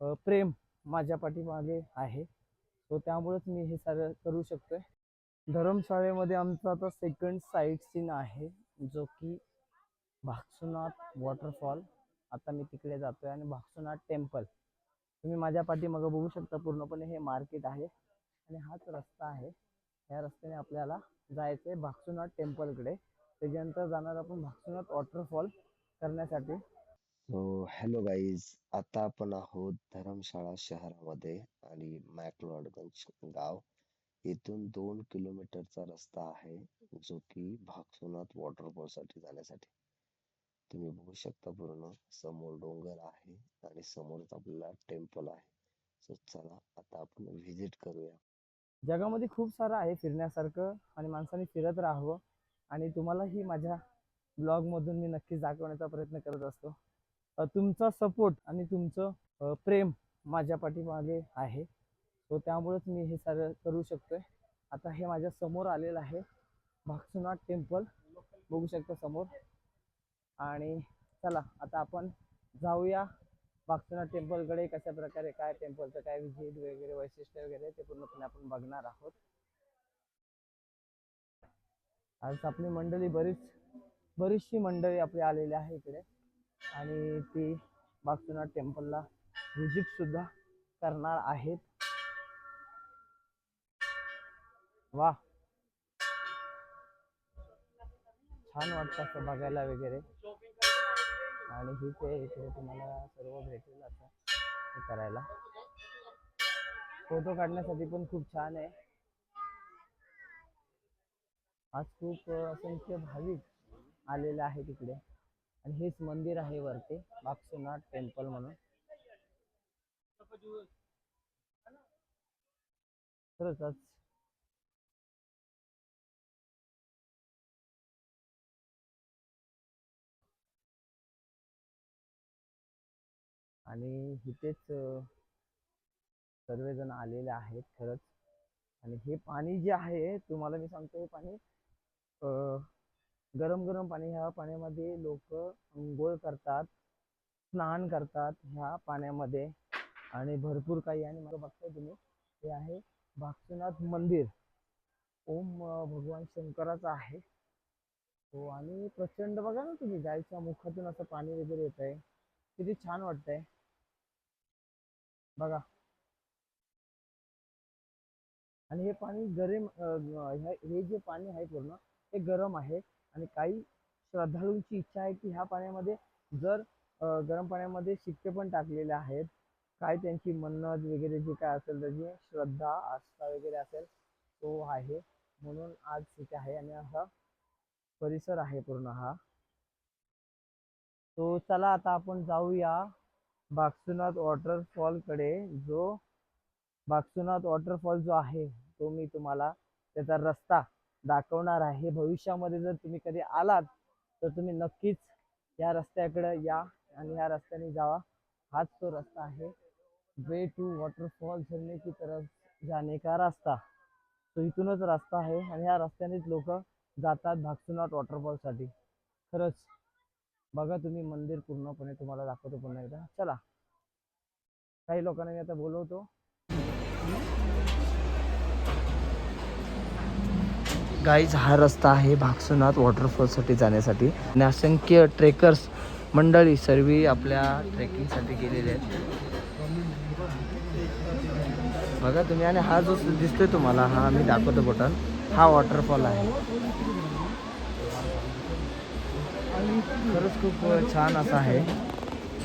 प्रेम माझ्या पाठीमागे आहे. सो त्यामुळेच मी हे सारं करू शकतोय. धर्मशाळेमध्ये आमचा आता सेकंड साईट सीन आहे जो की भागसुनाथ वॉटरफॉल आता मी तिकडे जातोय आणि भागसुनाथ टेम्पल तुम्ही माझ्या पाठीमागं बघू शकता पूर्णपणे हे मार्केट आहे आणि हाच रस्ता आहे. या रस्त्याने आपल्याला जायचं आहे भागसुनाथ टेम्पलकडे त्याच्यानंतर जाणार आपण भागसुनाथ वॉटरफॉल करण्यासाठी. सो हॅलो गाईज आता आपण आहोत धर्मशाळा शहरामध्ये आणि मॅकलॉडगंज गाव. इथून दोन किलोमीटरचा रस्ता आहे जो की भागसोनाथ वॉटरफॉलसाठी जाण्यासाठी. तुम्ही बघू शकता पूर्ण समोर डोंगर आहे आणि समोरच आपल्याला टेम्पल आहे. सो चला आता आपण व्हिजिट करूया. जगामध्ये खूप सारं आहे फिरण्यासारखं आणि माणसाने फिरत राहावं आणि तुम्हालाही माझ्या ब्लॉगमधून मी नक्कीच दाखवण्याचा प्रयत्न करत असतो. तुमचा सपोर्ट आणि तुमचं प्रेम माझ्या पाठीमागे आहे. सो त्यामुळेच मी हे सारं करू शकतोय. आता हे माझ्यासमोर आलेलं आहे भागसुनाथ टेम्पल. बघू शकता समोर. आणि चला आता आपण जाऊया भागसुनाथ टेम्पलकडे. कशा प्रकारे काय टेम्पलचं काय विजिट वगैरे वैशिष्ट्य वगैरे ते पूर्णपणे आपण बघणार आहोत. आज आपली मंडळी बरीच बरीचशी मंडळी आपली आलेली आहे इकडे. आणि ती भागसुनाथ टेम्पलला व्हिजिट सुद्धा करणार आहेत. वा छान वाटतं असं बघायला वगैरे. आणि ही ते इकडे तुम्हाला सर्व भेटेल असं हे करायला. फोटो काढण्यासाठी पण खूप छान आहे. आज खूप असंख्य भाविक आलेले आहेत तिकडे आणि हेच मंदिर आहे वरती बागसुनाथ टेम्पल म्हणून. खरंच आणि इथेच सर्वजण आलेले आहेत खरंच. आणि हे पाणी जे आहे तुम्हाला मी सांगतो हे पाणी अ, गरम गरम पाणी ह्या पाण्यामध्ये लोक अंघोळ करतात स्नान करतात ह्या पाण्यामध्ये. आणि भरपूर काही आणि मला बघताय तुम्ही हे आहे भागसनाथ मंदिर. ओम भगवान शंकराचं आहे. हो आणि प्रचंड बघा ना तुम्ही गायच्या मुखातून असं पाणी वगैरे येत आहे किती छान वाटतंय. बघा. आणि हे पाणी गरम हे जे पाणी आहे पूर्ण हे गरम आहे. आणि काही श्रद्धाळूंची इच्छा आहे की ह्या पाण्यामध्ये जर गरम पाण्यामध्ये शिक्के पण टाकलेले आहेत काय त्यांची मन्नत वगैरे जे काय असेल त्याची श्रद्धा आस्था वगैरे असेल तो आहे. म्हणून आज इथे आहे आणि असा परिसर आहे पूर्ण हा. तो चला आता आपण जाऊया बागसुनाथ वॉटरफॉलकडे. जो बागसुनाथ वॉटरफॉल जो आहे तो मी तुम्हाला त्याचा रस्ता दाखवणार आहे. भविष्यामध्ये जर तुम्ही कधी आलात तर तुम्ही नक्कीच या रस्त्याकडे या आणि या रस्त्याने जावा. हाच तो रस्ता आहे. वे टू वॉटरफॉल झरने की तरफ जाने का रास्ता. तो इथूनच रस्ता आहे आणि ह्या रस्त्यानेच लोक जातात भागसुनाथ वॉटरफॉलसाठी खरंच बघा तुम्ही मंदिर पूर्णपणे तुम्हाला दाखवतो पुन्हा एकदा. चला. काही लोकांना मी आता बोलवतो. गाईज हा रस्ता आहे भागसुनाथ वॉटरफॉलसाठी जाण्यासाठी. आणि असंख्य ट्रेकर्स मंडळी सर्व आपल्या ट्रेकिंगसाठी गेलेले आहेत. बघा तुम्ही आणि हा जो दिसतोय तुम्हाला हा मी दाखवतो बटन हा वॉटरफॉल आहे. खरंच खूप छान असा आहे.